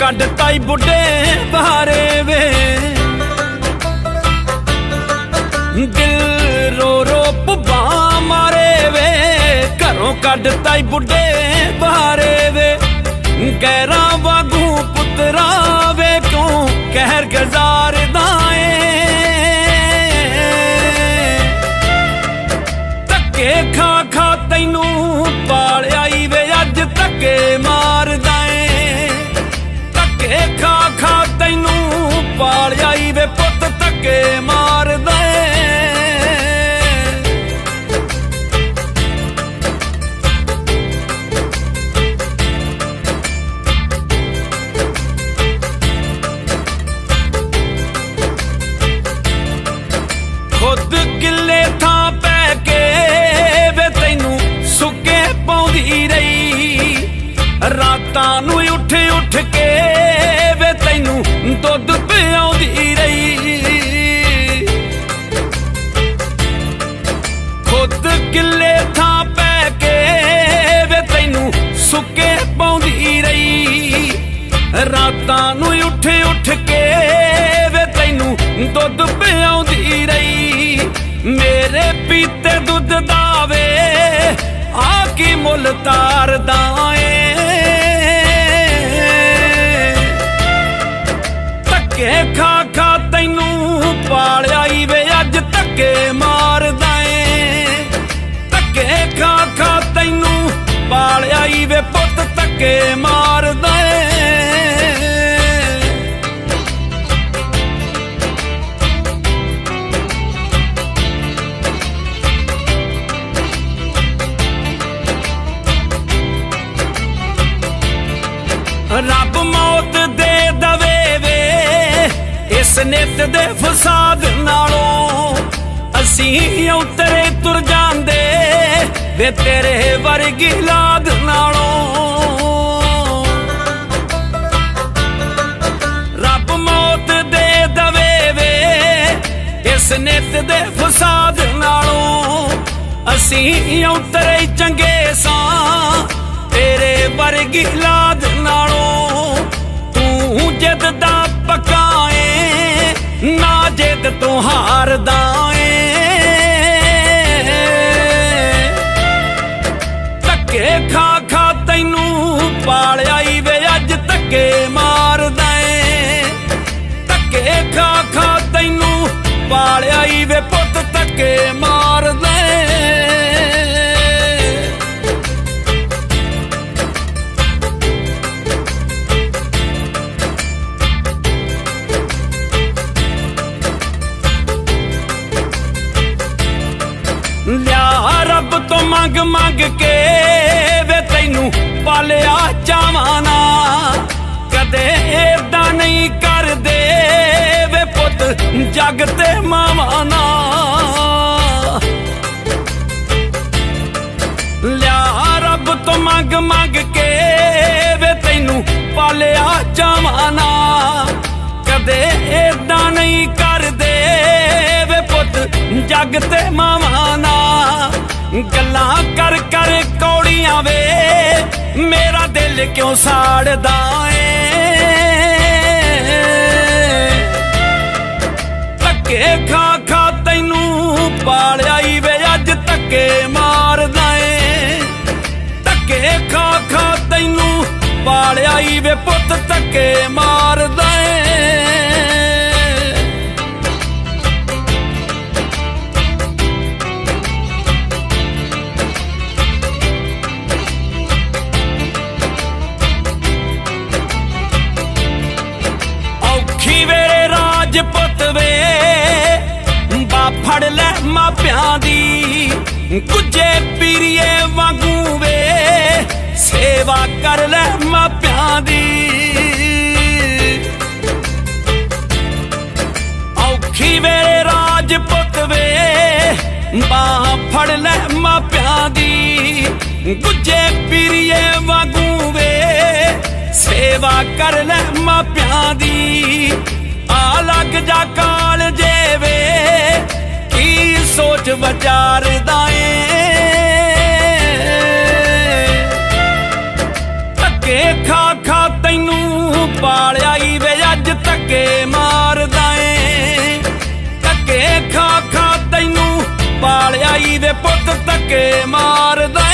ਕੱਢ ਤਾਈ ਬੁੱਢੇ ਬਾਰੇ ਵੇ। ਦਿਲ ਰੋ ਰੋ ਭੁੱਬਾਂ ਮਾਰੇ ਵੇ। ਘਰੋਂ ਕੱਢ ਤਾਈ ਬੁੱਢੇ ਬਹਾਰੇ ਵੇ। ਗੈਰਾਂ ਵਾਂਗੂ ਪੁੱਤਰਾ ਵੇ ਕਿਉਂ? ਕਹਿਰ ਗਜ਼ਾਰਦਾ ਧੱਕੇ ਖਾ ਖਾ ਤੈਨੂੰ ਪਾਲਿਆ ਈ ਵੇ ਪੁੱਤ ਧੱਕੇ ਮਾਰਦਾ ਏ। ਖੁਦ ਕਿੱਲੇ ਥਾਂ ਪੈ ਕੇ ਵੇ ਤੈਨੂੰ ਸੁੱਕੇ ਪਾਉਂਦੀ ਰਹੀ। ਰਾਤਾਂ ਨੂੰ ਰਾਤਾਂ ਨੂੰ ਉੱਠ ਉੱਠ ਕੇ ਵੇ ਤੈਨੂੰ ਦੁੱਧ ਪਿਆਉਂਦੀ ਰਹੀ। ਮੇਰੇ ਪੀਤੇ ਦੁੱਧ ਦਾ ਵੇ, ਆ ਕੀ ਮੁੱਲ ਤਾਰਦਾ ਏ। ਧੱਕੇ ਖਾ ਖਾ ਤੈਨੂੰ ਪਾਲਿਆ ਈ ਵੇ, ਅੱਜ ਧੱਕੇ ਮਾਰਦਾ ਏ। ਧੱਕੇ ਖਾ ਖਾ ਤੈਨੂੰ ਪਾਲਿਆ ਈ ਵੇ, ਪੁੱਤ ਧੱਕੇ ਮਾਰਦਾ ਰੱਬ ਮੌਤ ਦੇ ਦਵੇ ਵੇ। ਇਸ ਨਿਤ ਦੇ ਫਸਾਦ ਨਾਲੋਂ ਅਸੀਂ ਉਤਰੇ ਤੁਰ ਜਾਂਦੇ ਵੇ ਤੇਰੇ ਵਰਗੀ ਲਾਦ ਨਾਲੋਂ। ਰੱਬ ਮੌਤ ਦੇ ਦਵੇ ਵੇ। ਇਸ ਨਿਤ ਦੇ ਫਸਾਦ ਨਾਲੋਂ ਅਸੀਂ ਉਤਰੇ ਚੰਗੇ ਸਾਂ। ਤੇਰੇ ਵਰਗੀ ਲਾਦ ਨਾਲੋਂ ਤੂੰ ਜਿੱਦ ਦਾ ਪੱਕਾ ਨਾ ਜਿੱਦ ਤੂੰ ਹਾਰਦਾ ਏ। ਧੱਕੇ ਖਾ ਖਾ ਤੈਨੂੰ ਪਾਲਿਆ ਈ ਵੇ, ਅੱਜ ਧੱਕੇ ਮਾਰਦਾ ਏ। ਧੱਕੇ ਖਾ ਖਾ ਤੈਨੂੰ ਪਾਲਿਆ ਈ ਵੇ, ਪੁੱਤ ਧੱਕੇ ਮਾਰ ਤੋਂ ਮੰਗ ਮੰਗ ਕੇ ਵੇ ਤੈਨੂੰ ਪਾਲਿਆ ਚਾਵਾਂ ਨਾ ਕਦੇ ਏਦਾਂ ਨਹੀਂ ਕਰਦੇ ਵੇ ਪੁੱਤ, ਜਗ ਤੇ ਮਾਵਾਂ ਨਾ ਲਿਆ ਰੱਬ ਤੋਂ ਮੰਗ ਮੰਗ ਕੇ ਵੇ ਤੈਨੂੰ ਪਾਲਿਆ ਚਾਵਾਂ ਨਾ ਕਦੇ ਏਦਾਂ ਨਹੀਂ ਕਰਦੇ ਵੇ ਪੁੱਤ, ਜਗ ਤੇ ਮਾਵਾਂ ਨਾ ਗੱਲਾਂ ਕਰ ਕਰ ਕੌੜੀਆਂ ਵੇ। ਮੇਰਾ ਦਿਲ ਕਿਉਂ ਸਾੜਦਾ ਏ? ਧੱਕੇ ਖਾ ਖਾ ਤੈਨੂੰ ਪਾਲਿਆ ਈ ਵੇ, ਅੱਜ ਧੱਕੇ ਮਾਰਦਾ ਏ। ਧੱਕੇ ਖਾ ਖਾ ਤੈਨੂੰ ਪਾਲਿਆ ਈ ਵੇ, ਪੁੱਤ ਧੱਕੇ ਮਾਰਦਾ ਏ। ਗੁੱਜੇ ਪੀਰੀਏ ਵਾਂਗੂ ਵੇ, ਸੇਵਾ ਕਰ ਲੈ ਮਾਪਿਆਂ ਦੀ। ਔਖੀ ਵੇਲੇ ਰਾਜਪੁੱਤ ਵੇ, ਬਾਹ ਫੜ ਲੈ ਮਾਪਿਆਂ ਦੀ। ਗੁੱਜੇ ਪੀਰੀਏ ਵਾਂਗੂ ਵੇ, ਸੇਵਾ ਕਰ ਲੈ ਮਾਪਿਆਂ ਦੀ। ਆ ਲੱਗ ਜਾ ਕਾਲ ਜੇ ਵੇ ਕੀ ਸੋਚ ਵਿਚਾਰਦਾ ਏ? ਧੱਕੇ ਖਾ ਖਾ ਤੈਨੂੰ ਪਾਲਿਆ ਈ ਵੇ, ਅੱਜ ਧੱਕੇ ਮਾਰਦਾ ਏ। ਧੱਕੇ ਖਾ ਖਾ ਤੈਨੂੰ ਪਾਲਿਆ ਈ ਵੇ, ਪੁੱਤ ਧੱਕੇ ਮਾਰਦਾ